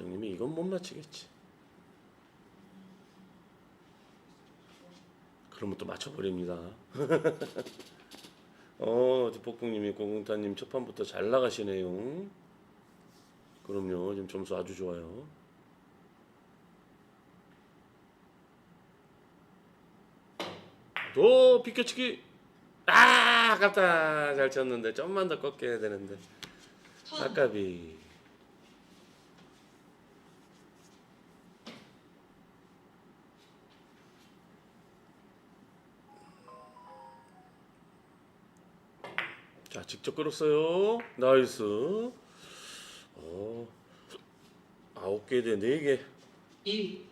원장님이 이건 못 맞히겠지. 그러면 또 맞춰버립니다. 어, 복국님이 고공타님 첫 판부터 잘 나가시네요. 그럼요, 지금 점수 아주 좋아요. 또 비켜치기. 아, 아깝다. 잘 쳤는데 좀만 더 꺾게 해야 되는데. 턴 아까비. 자, 직접 끌었어요. 나이스. 어, 아홉 개대 네 개. 1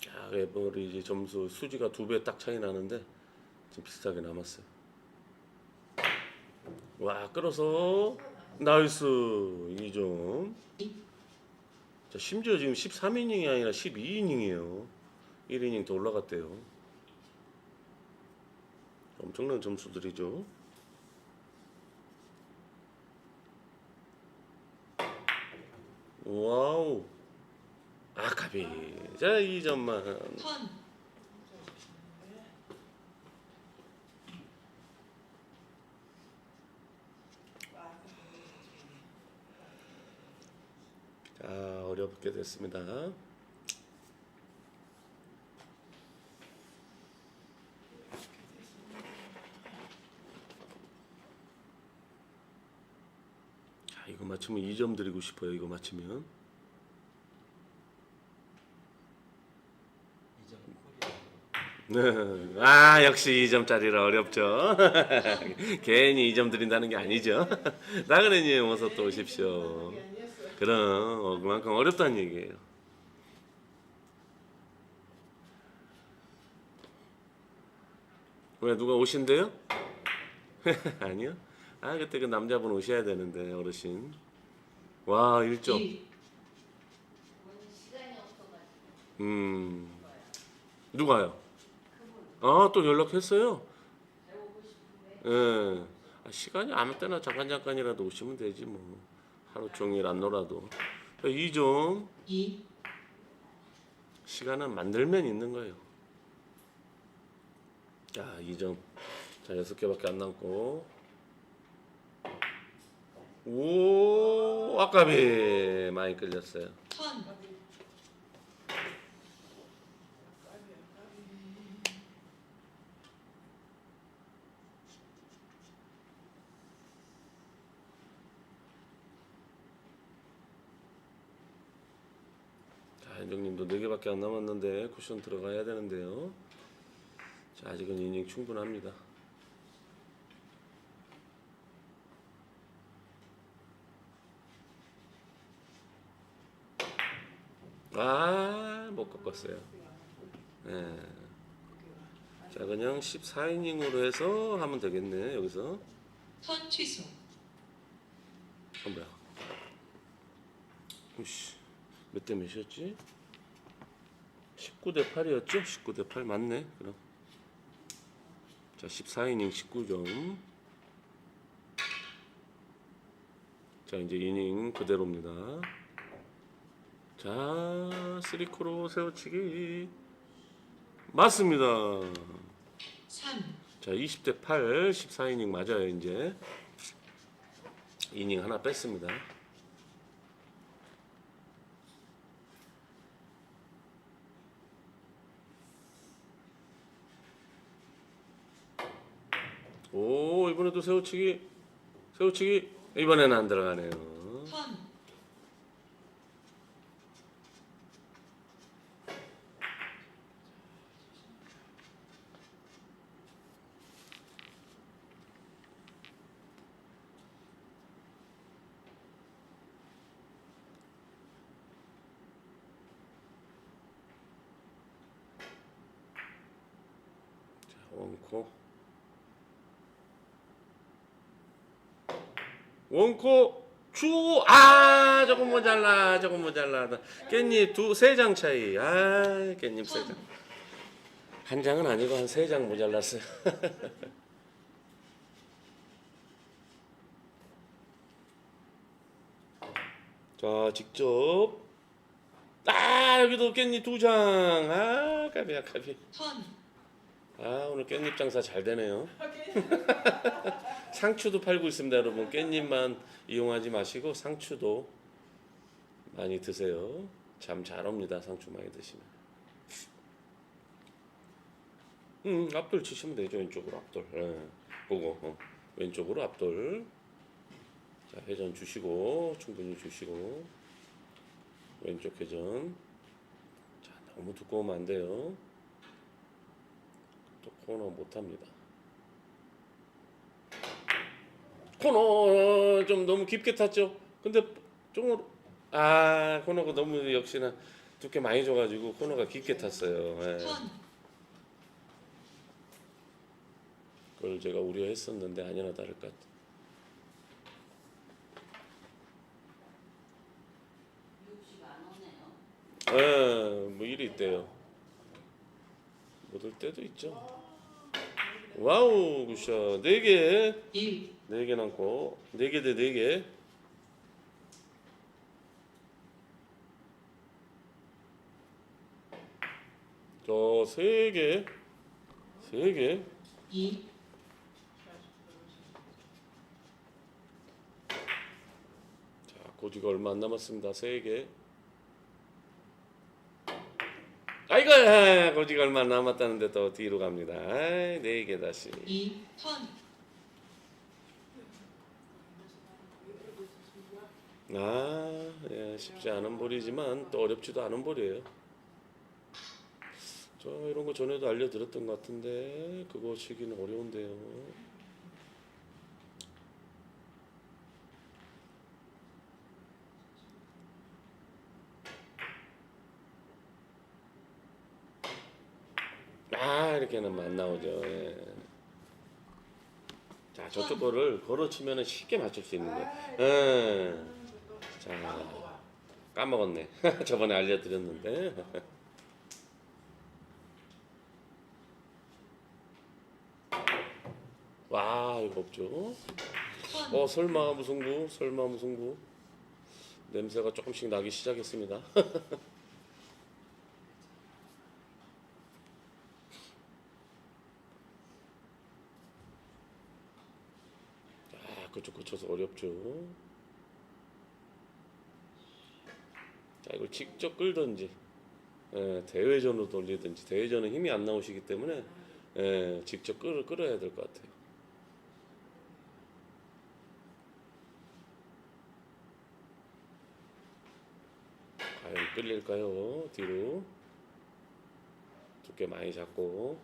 자, 에버리 이제 점수 수지가 두 배 딱 차이 나는데 지금 비슷하게 남았어요. 와, 끌어서 나이스 2점. 자, 심지어 지금 13이닝이 아니라 12이닝이에요. 1이닝 더 올라갔대요. 엄청난 점수들이죠. 와우. 아카비. 자, 2점만. 턴 자, 어렵게 됐습니다. 맞추면 2점 드리고 싶어요. 이거 맞추면. 네. 아, 역시 2점짜리라 어렵죠. 괜히 2점 드린다는 게 아니죠. 나그네님 어서 또 오십시오. 그럼 어, 그만큼 어렵다는 얘기예요. 왜 누가 오신대요? 아니요. 아 그때 그 남자분 오셔야 되는데 어르신. 와 1점. 1 음. 누가요? 아 또 연락했어요? 예. 아, 시간이 아무 때나 잠깐 잠깐이라도 오시면 되지 뭐. 하루 종일 안 놀아도. 2점. 2 시간은 만들면 있는 거예요. 자, 2점. 자, 6개밖에 안 남고. 오, 아까비 많이 끌렸어요. 턴 자, 현정님도 4개밖에 안 남았는데 쿠션 들어가야 되는데요. 자, 아직은 이닝 충분합니다. 아, 못 꺾었어요. 예. 자, 그냥 14이닝으로 해서 하면 되겠네, 여기서. 턴 취소 어, 뭐야. 우씨, 몇 대 몇이었지? 19대 8이었죠? 19대 8 맞네, 그럼. 자, 14이닝 19점. 자, 이제 이닝 그대로입니다. 자, 3코로 세워치기. 맞습니다. 3 자, 20대 8, 14이닝 맞아요, 이제. 이닝 하나 뺐습니다. 오, 이번에도 세우치기. 세우치기. 이번에는 안 들어가네요. 턴 자, 원코. 원코 주. 아, 조금 모자라. 조금 모자라. 깻잎 두 세 장 차이. 아, 깻잎 세 장. 한 장은 아니고 한 세 장 모자랐어요. 자, 직접. 아, 여기도 깻잎 두 장. 아, 까비야, 까비. 턴, 아, 오늘 깻잎 장사 잘 되네요. 상추도 팔고 있습니다, 여러분. 깻잎만 이용하지 마시고 상추도 많이 드세요. 잠 잘 옵니다, 상추 많이 드시면. 음, 앞돌 치시면 되죠, 왼쪽으로 앞돌. 예, 그거 어. 왼쪽으로 앞돌. 자, 회전 주시고 충분히 주시고 왼쪽 회전. 자, 너무 두꺼우면 안 돼요. 또 코너 못 합니다. 코너 좀 너무 깊게 탔죠. 근데 좀 아, 코너가 너무 역시나 두께 많이 줘가지고 코너가 깊게 탔어요. 예. 턴, 그걸 제가 우려했었는데 아니나 다를까. 예, 뭐 일이 있대요. 못 올 때도 있죠. 와우, 굿샷. 네 개. 1, 네 개 남고 네 개 대 네 개. 저세 개, 세 개. 2, 자, 고지가 얼마 안 남았습니다. 세 개. 아이고, 아, 고지가 얼마 안 남았다는데 또 뒤로 갑니다. 아이, 네개 다시. 2, 턴, 아, 예, 쉽지 않은 볼이지만 또 어렵지도 않은 볼이에요. 저 이런 거 전에도 알려드렸던 것 같은데 그거 치기는 어려운데요. 아 이렇게는 안 나오죠. 예. 자 저쪽 거를 걸어 치면 쉽게 맞출 수 있는 거예요. 예. 자 까먹었네. 저번에 알려드렸는데. 와 이거 없죠. 턴, 어 설마 무승부 설마 무승부 냄새가 조금씩 나기 시작했습니다. 아 그쪽 그쳐서 어렵죠. 자 이걸 직접 끌든지 예, 대회전으로 돌리든지 대회전은 힘이 안 나오시기 때문에 예, 직접 끌, 끌어야 될 것 같아요. 과연 끌릴까요? 뒤로 두께 많이 잡고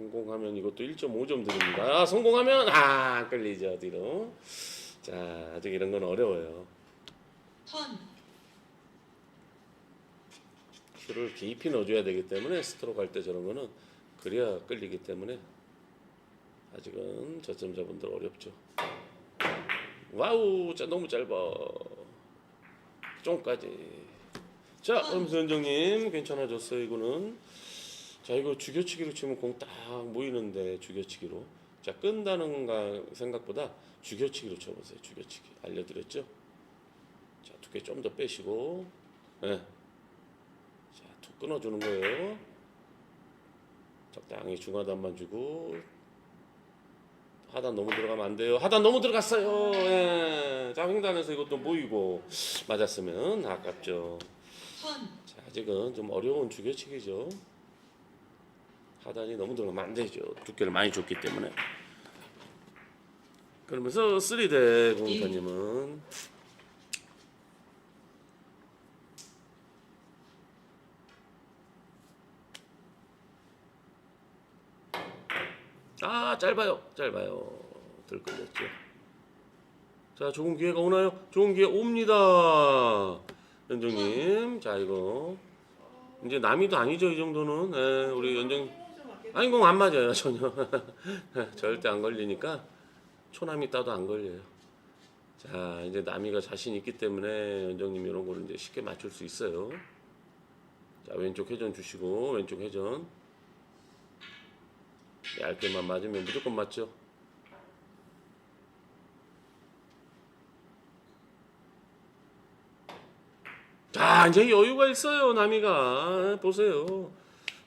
성공하면 이것도 1.5점 드립니다. 아, 성공하면 아 끌리죠 뒤로. 자 아직 이런 건 어려워요. 턴, 큐를 깊이 넣어줘야 되기 때문에 스트로크 할때 저런 거는 그래야 끌리기 때문에 아직은 저점자분들 어렵죠. 와우, 자 너무 짧아. 좀까지. 자, 음수 원장님 괜찮아졌어요 이거는. 자 이거 죽여치기로 치면 공 딱 모이는데 죽여치기로. 자 끈다는 가 생각보다 죽여치기로 쳐보세요. 죽여치기 알려드렸죠. 자 두께 좀 더 빼시고. 예. 자, 툭 끊어주는 거예요. 적당히 중하단만 주고 하단 너무 들어가면 안 돼요. 하단 너무 들어갔어요. 예. 자, 횡단에서 이것도 모이고 맞았으면 아깝죠. 턴, 자, 아직은 좀 어려운 죽여치기죠. 하단이 너무 들어가면 안 되죠. 두께를 많이 줬기 때문에. 그러면서 3대 공사님은 아 짧아요. 짧아요. 덜 걸렸죠. 자 좋은 기회가 오나요? 좋은 기회 옵니다. 연정님. 자 이거. 이제 남이도 아니죠 이 정도는. 예, 우리 연정 아니 공 안 맞아요 전혀. 절대 안 걸리니까 초남이 따도 안 걸려요. 자 이제 남이가 자신 있기 때문에 연정님 이런 거를 이제 쉽게 맞출 수 있어요. 자 왼쪽 회전 주시고 왼쪽 회전. 얇게만 맞으면 무조건 맞죠. 자 이제 여유가 있어요 남이가. 보세요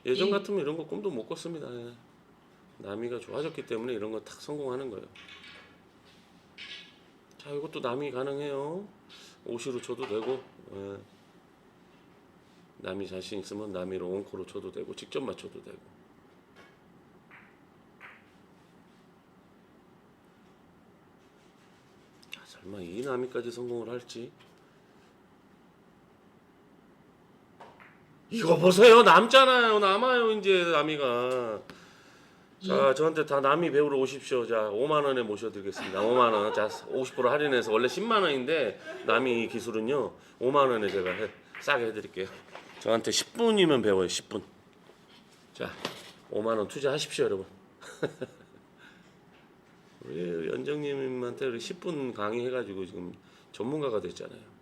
예전 이. 같으면 이런 거 꿈도 못 꿨습니다 예. 남이가 좋아졌기 때문에 이런 거 탁 성공하는 거예요 자 이것도 남이 가능해요 오시로 쳐도 되고 예. 남이 자신 있으면 남이로 원코로 쳐도 되고 직접 맞춰도 되고 자, 설마 이 남이까지 성공을 할지 이거 보세요. 남잖아요. 남아요 이제 남이가. 자 저한테 다 남이 배우러 오십시오. 자 5만 원에 모셔드리겠습니다. 5만 원자50% 할인해서 원래 10만 원인데 남이 기술은요 5만 원에 제가 해, 싸게 해드릴게요. 저한테 10분이면 배워요 10분. 자 5만 원 투자하십시오 여러분. 우리 연정님한테 우리 10분 강의해가지고 지금 전문가가 됐잖아요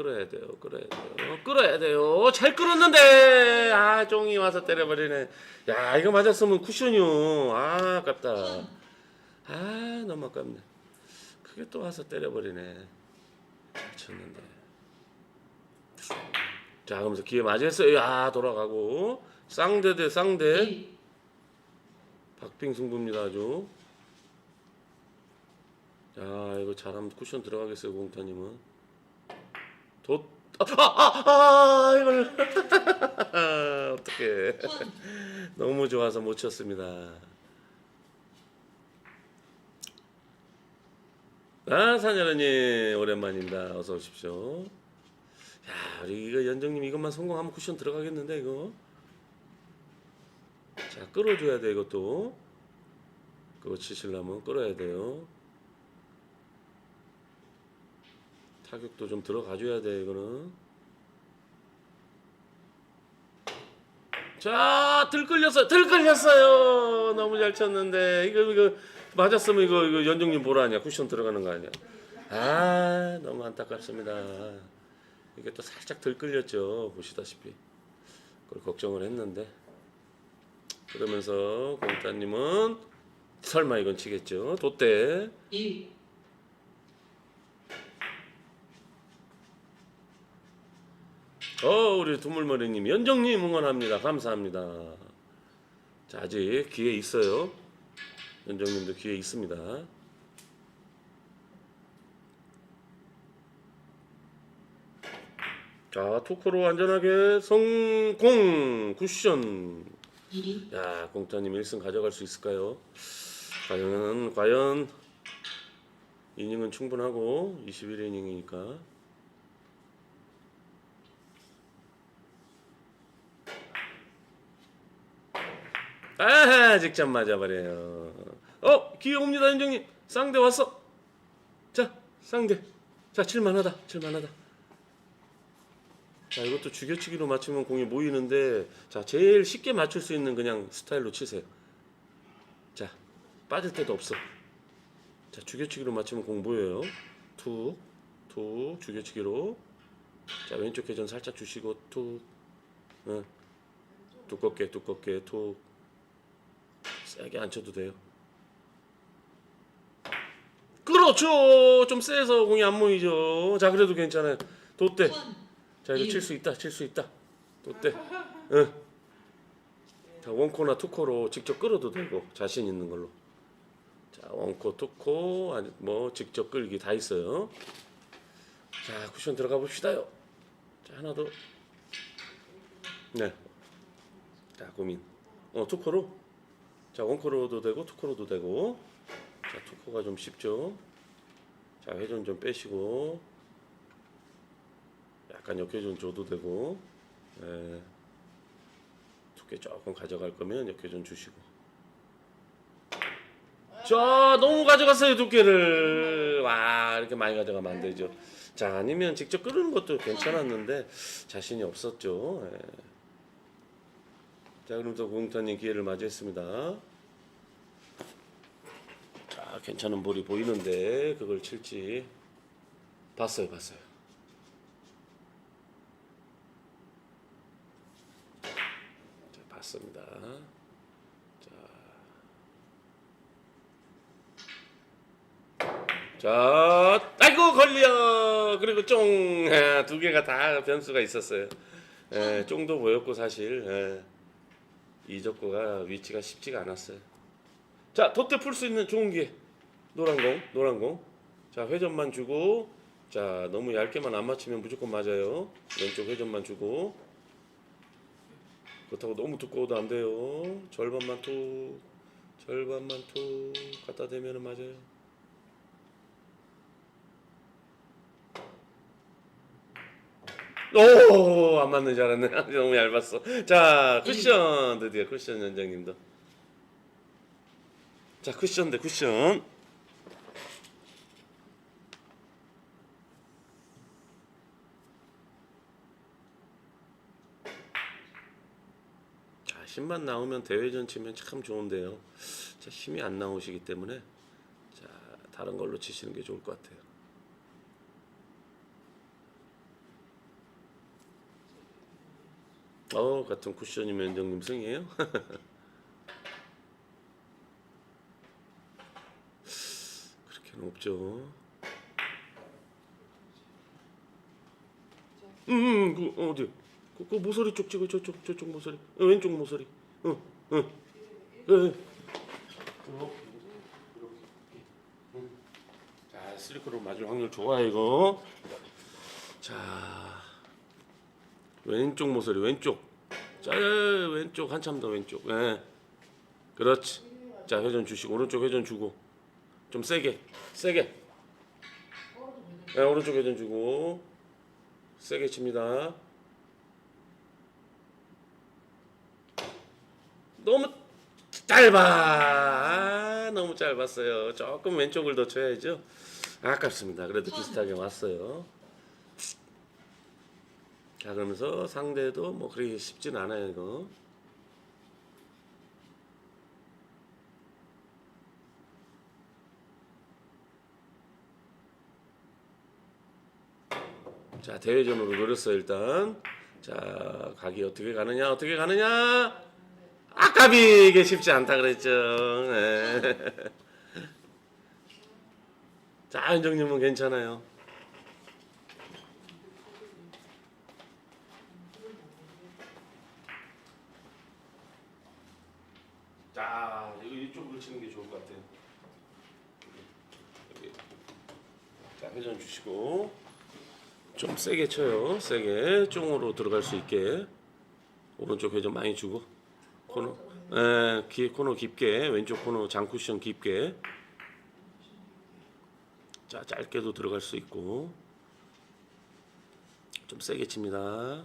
자, 끌어야 돼요, 끌어야 돼요, 끌어야 돼요. 잘 끌었는데, 아, 종이 와서 때려버리네. 야, 이거 맞았으면 쿠션이요. 아, 아깝다. 아, 너무 아깝네. 그게 또 와서 때려버리네. 잘 쳤는데. 자, 그러면서 기회 맞았어요. 야, 돌아가고. 쌍대 대 쌍대. 1, 박빙 승부입니다, 아주. 자, 이거 잘하면 쿠션 들어가겠어요, 공타님은. 도, 아, 아, 아, 아 이걸. 턴, 너무 좋아서 못 쳤습니다. 아, 산여라님, 오랜만입니다. 어서 오십시오. 야, 우리 이거 연정님 이것만 성공하면 쿠션 들어가겠는데, 이거. 자, 끌어줘야 돼, 이것도. 그거 치시려면 끌어야 돼요. 타격도 좀 들어가줘야 돼, 이거는. 자, 들끌렸어요. 들끌렸어요. 너무 잘 쳤는데 이거 이거 맞았으면 이거 이거 연정님 뭐라 하냐? 쿠션 들어가는 거 아니야? 아, 너무 안타깝습니다. 이게 또 살짝 들끌렸죠. 보시다시피. 그걸 걱정을 했는데 그러면서 공따님은 설마 이건 치겠죠? 돛대 어 우리 두물머리님 연정님 응원합니다. 감사합니다. 자 아직 기회 있어요. 연정님도 기회 있습니다. 자 토크로 안전하게 성공 쿠션. 2, 야 공타님 1승 가져갈 수 있을까요? 과연 과연 이닝은 충분하고 21이닝이니까 아 직접 맞아버려요. 어 기회 옵니다 현정님. 쌍대 왔어. 자 쌍대. 자 칠만하다 칠만하다. 자 이것도 죽여치기로 맞추면 공이 모이는데 자 제일 쉽게 맞출 수 있는 그냥 스타일로 치세요. 자 빠질 때도 없어. 자 죽여치기로 맞추면 공 모여요. 툭툭 죽여치기로. 자 왼쪽 회전 살짝 주시고 툭 응. 두껍게 두껍게 툭 세게 안 쳐도 돼요. 그렇죠. 좀 세서 공이 안 모이죠. 자 그래도 괜찮아요. 턴, 자 이거 일. 칠수 있다. 칠 수 있다. 돛대. 응. 자 원코나 투코로 직접 끌어도 되고 자신 있는 걸로. 자 원코 투코 아니 뭐 직접 끌기 다 있어요. 자 쿠션 들어가 봅시다요. 자 하나 더. 네. 자 고민. 어 투코로. 자 원코로도 되고 투코로도 되고. 자 투코가 좀 쉽죠. 자 회전 좀 빼시고. 약간 역회전 줘도 되고. 예. 두께 조금 가져갈 거면 역회전 주시고. 자 너무 가져갔어요 두께를 와 이렇게 많이 가져가면 안 되죠 자 아니면 직접 끓이는 것도 괜찮았는데 자신이 없었죠 예. 자 그럼 또 공타님 기회를 맞이했습니다 자 괜찮은 볼이 보이는데 그걸 칠지 봤어요, 봤어요. 자, 봤습니다. 자, 자, 아이고 걸려. 그리고 쫑두 개가 다 변수가 있었어요. 예, 쫑도 보였고 사실 예, 이적구가 위치가 쉽지가 않았어요. 자, 덧대 풀 수 있는 좋은 기회. 노란 공, 노란 공. 자, 회전만 주고, 자, 너무 얇게만 안 맞추면 무조건 맞아요. 왼쪽 회전만 주고. 그렇다고 너무 두꺼워도 안 돼요. 절반만 툭, 절반만 툭 갖다 대면은 맞아요. 오, 안 맞는 줄 알았네. 너무 얇았어. 자, 쿠션 드디어 쿠션 연장님도. 자, 쿠션 대 쿠션. 자, 힘만 나오면 대회전 치면 참 좋은데요. 자, 힘이 안 나오시기 때문에 자, 다른 걸로 치시는 게 좋을 것 같아요. 어, 같은 쿠션이면 연정님 승이에요? 그렇게는 없죠. 음, 음, 그 어디? 그, 그 모서리 쪽 찍어 저쪽 저쪽 모서리 어, 왼쪽 모서리. 어, 어, 예. 자, 슬리커로 맞을 확률 좋아 이거. 자, 왼쪽 모서리 왼쪽. 자, 왼쪽 한참 더 왼쪽. 예. 그렇지. 자, 회전 주시고 오른쪽 회전 주고 좀 세게, 세게. 예, 오른쪽 회전 주고 세게 칩니다. 너무 짧아. 아, 너무 짧았어요. 조금 왼쪽을 더 쳐야죠. 아깝습니다. 그래도 비슷하게 왔어요. 자 그러면서 상대도 뭐 그렇게 쉽진 않아요 이거. 자 대회전으로 노렸어요 일단. 자 각이 어떻게 가느냐 어떻게 가느냐. 아깝이 이게 쉽지 않다 그랬죠. 네. 자 현정님은 괜찮아요. 자, 이거 이쪽으로 치는 게 좋을 것 같아요. 자, 회전 주시고 좀 세게 쳐요. 세게 쪽으로 들어갈 수 있게 오른쪽 회전 많이 주고 코너, 에, 기, 코너 깊게 왼쪽 코너 장쿠션 깊게. 자, 짧게도 들어갈 수 있고 좀 세게 칩니다.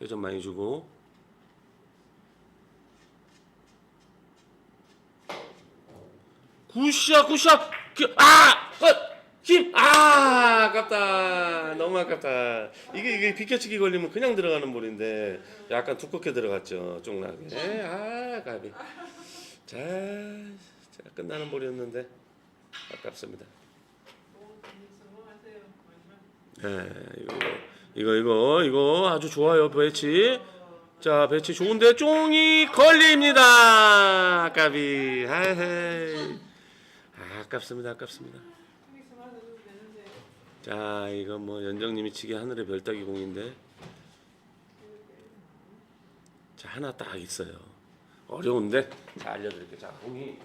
회전 많이 주고. 굿샷 굿샷 그, 아! 어! 힘! 아! 아깝다. 너무 아깝다. 이게 이게 비켜치기 걸리면 그냥 들어가는 볼인데 약간 두껍게 들어갔죠 쫑나게 아 가비. 자, 자 끝나는 볼이었는데 아깝습니다. 네, 이거 이거 이거 이거 아주 좋아요 배치. 자 배치 좋은데 쫑이 걸립니다. 까비. 하이. 아깝습니다 아깝습니다 자 이거 뭐 연정님이 치기 하늘의 별 따기 공인데. 자 하나 딱 있어요. 어려운데? 자 알려드릴게요. 자 공이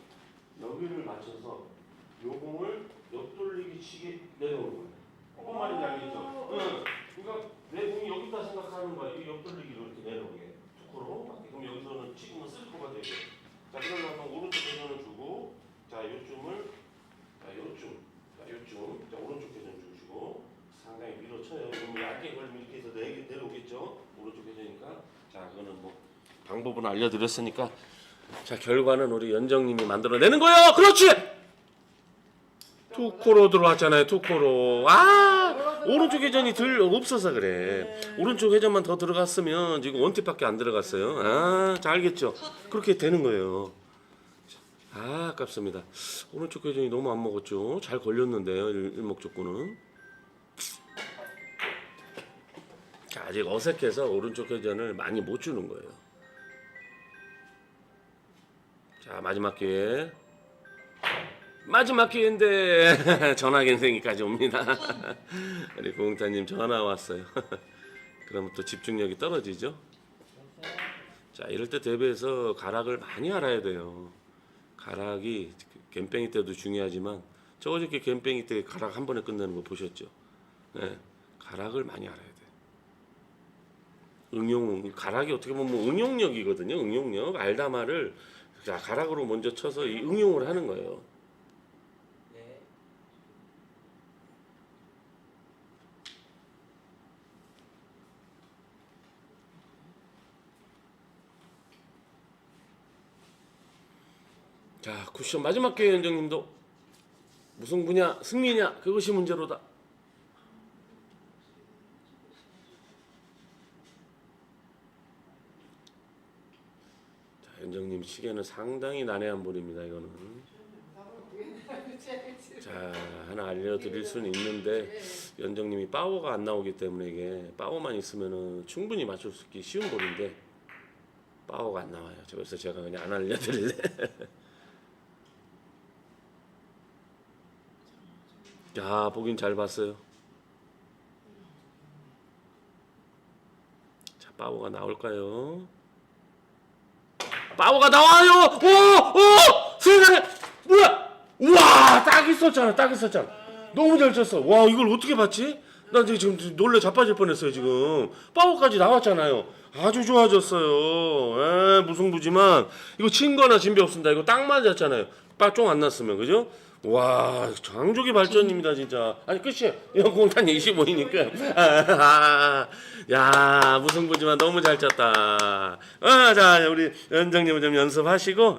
여기를 맞춰서 요 공을 옆돌리기 치게 내려오는 거예요. 그거 말인지 알겠죠? 응. 그러니까 내 공이 여기 있다 생각하는 거야. 이 옆돌리기로 이렇게 내려오게. 투코로 그럼 여기서는 치고는 쓸코가 되고 자 그러면 오른쪽 회전을 주고 자 요쯤을 자 요쯤 자 요쯤 자 오른쪽 회전 주시고 상당히 밀어쳐요 너무 얇게 걸리면 이렇게 해서 내, 내려오겠죠 오른쪽 회전이니까 자 그거는 뭐 방법은 알려드렸으니까 자 결과는 우리 연정님이 만들어내는 거예요. 그렇지! 투코로 들어왔잖아요 투코로. 아 오른쪽 회전이 들 없어서 그래. 오른쪽 회전만 더 들어갔으면 지금 원팁밖에 안 들어갔어요. 아자 알겠죠? 그렇게 되는 거예요. 아 아깝습니다. 오른쪽 회전이 너무 안 먹었죠? 잘 걸렸는데요 일- 일목적구는. 아직 어색해서 오른쪽 회전을 많이 못 주는 거예요. 자 마지막 기회. 마지막 기회인데 전화 갱생이까지 옵니다. 우리 고흥타님 전화 왔어요. 그러면 또 집중력이 떨어지죠. 자 이럴 때 대비해서 가락을 많이 알아야 돼요. 가락이 갬뱅이 때도 중요하지만 저 어저께 갬뱅이 때 가락 한 번에 끝내는 거 보셨죠? 네, 가락을 많이 알아야 돼. 응용 가락이 어떻게 보면 뭐 응용력이거든요. 응용력 알다마를 자 가락으로 먼저 쳐서 이 응용을 하는 거예요. 네. 자 쿠션 마지막 기회 연정님도 무승부냐 승리냐 그것이 문제로다. 시계는 상당히 난해한 볼입니다 이거는. 자 하나 알려드릴 수는 있는데 연정님이 파워가 안 나오기 때문에 이게 파워만 있으면은 충분히 맞출 수 있기 쉬운 볼인데 파워가 안 나와요. 그래서 제가 그냥 안 알려드릴래. 야 보긴 잘 봤어요. 자 파워가 나올까요? 파워가 나와요. 오, 오, 세상에 뭐야? 우와 딱 있었잖아, 딱 있었잖아. 너무 잘 쳤어. 와 이걸 어떻게 봤지? 나 지금 놀래 자빠질 뻔했어요 지금. 파워까지 나왔잖아요. 아주 좋아졌어요. 에 무승부지만 이거 친 거나 진비 없습니다. 이거 딱 맞았잖아요. 빠쫑 안 났으면 그죠? 와 장족의 발전입니다 진짜. 아니 끝이에요. 이거 공탄 25이니까. 아, 야 무승부지만 너무 잘 쳤다. 아, 자 우리 연정님은 좀 연습하시고